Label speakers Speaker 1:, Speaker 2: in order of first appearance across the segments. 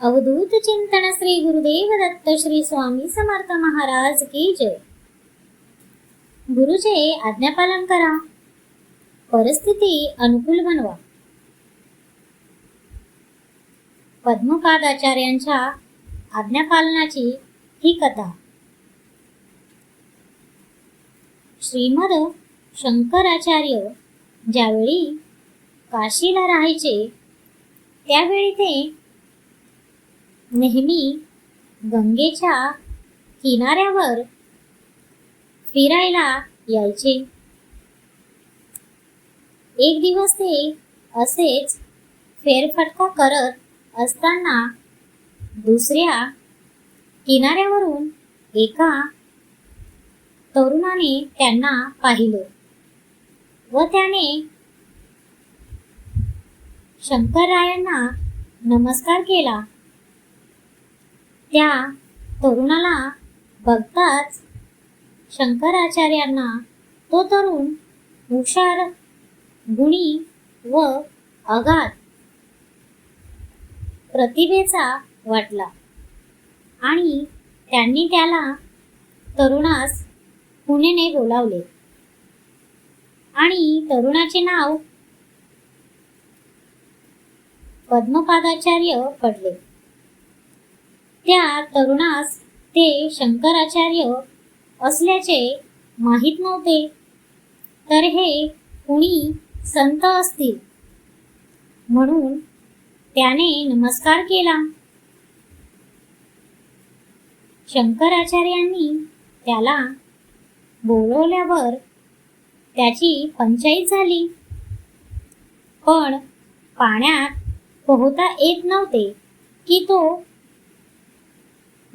Speaker 1: अवधूत चिंतन श्री गुरुदेव दत्त श्री स्वामी समर्थ महाराज की जय. गुरुचे आज्ञापालन करा. परिस्थिती अनुकूल बनवा. पद्मपादाचार्यांच्या आज्ञापालनाची ही कथा. श्रीमद शंकराचार्य ज्यावेळी काशीला राहायचे त्यावेळी ते नेहमी गंगेच्या किनाऱ्यावर फिरायला यायचे. एक दिवस ते असेच फेरफटका करत असताना दुसऱ्या किनाऱ्यावरून एका तरुणाने त्यांना पाहिलं व त्याने शंकररायांना नमस्कार केला. त्या तरुणाला बघताच शंकराचार्यांना तो तरुण हुशार गुणी व अगाध प्रतिभेचा वाटला आणि त्यांनी त्याला तरुणास पुणेने बोलावले. आणि तरुणाचे नाव पद्मपादाचार्य पडले. त्या तरुणास ते शंकराचार्य असल्याचे माहीत नव्हते. तर हे कुणी संत असतील? म्हणून त्याने नमस्कार केला. शंकराचार्यांनी त्याला बोलवल्यावर त्याची पंचायत झाली. पण पाण्यात पोहता येत नव्हते की तो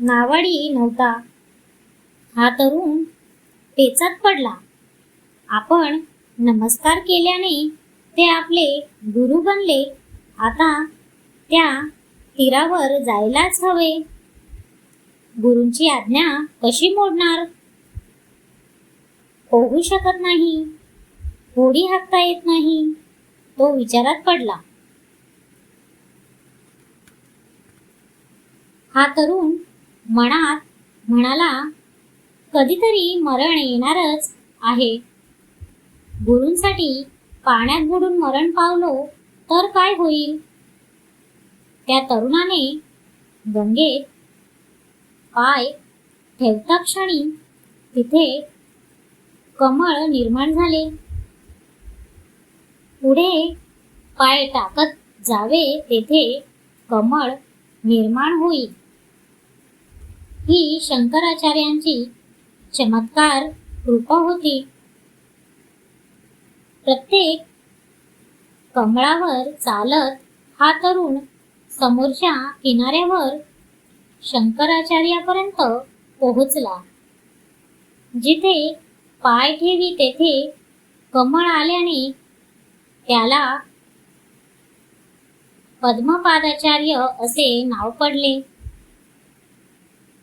Speaker 1: नावाडी नव्हता. हा तरुण पेचात पडला. आपण नमस्कार केल्याने ते आपले गुरु बनले. आता त्या तीरावर जायलाच हवे. गुरूंची आज्ञा कशी मोडणार? पोहू शकत नाही. होडी हाकता येत नाही. तो विचारात पडला. हा तरुण मनात म्हणाला कधीतरी मरण येणारच आहे. गुरूंसाठी पाण्यात बुडून मरण पावलो तर काय होईल? त्या तरुणाने गंगेत पाय ठेवता क्षणी तिथे कमळ निर्माण झाले. पुढे पाय टाकत जावे तेथे कमळ निर्माण होईल. ही शंकराचार्यांची चमत्कार कृपा होती. प्रत्येक कमळावर चालत हा तरुण समोरच्या किनाऱ्यावर शंकराचार्यापर्यंत पोहोचला. जिथे पाय ठेवी तेथे कमळ आल्याने त्याला पद्मपादाचार्य असे नाव पडले.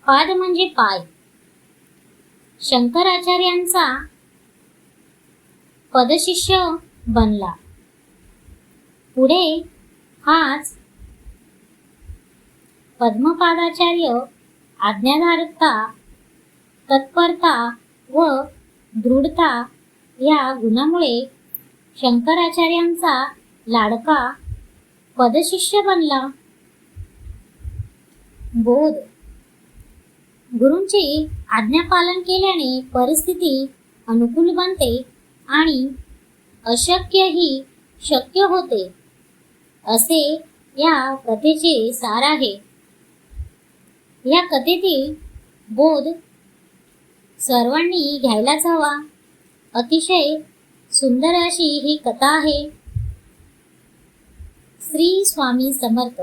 Speaker 1: पाद म्हणजे पाय. शंकराचार्यांचा पदशिष्य बनला. पुढे हाच पद्मपादाचार्य आज्ञाधारकता तत्परता व दृढता या गुणामुळे शंकराचार्यांचा लाडका पदशिष्य बनला. बोध गुरूंची आज्ञापालन केल्याने परिस्थिती अनुकूल बनते आणि अशक्यही शक्य होते असे या कथेचे सार आहे. या कथेतील बोध सर्वांनी घ्यायलाच हवा. अतिशय सुंदर अशी ही कथा आहे. श्री स्वामी समर्थ.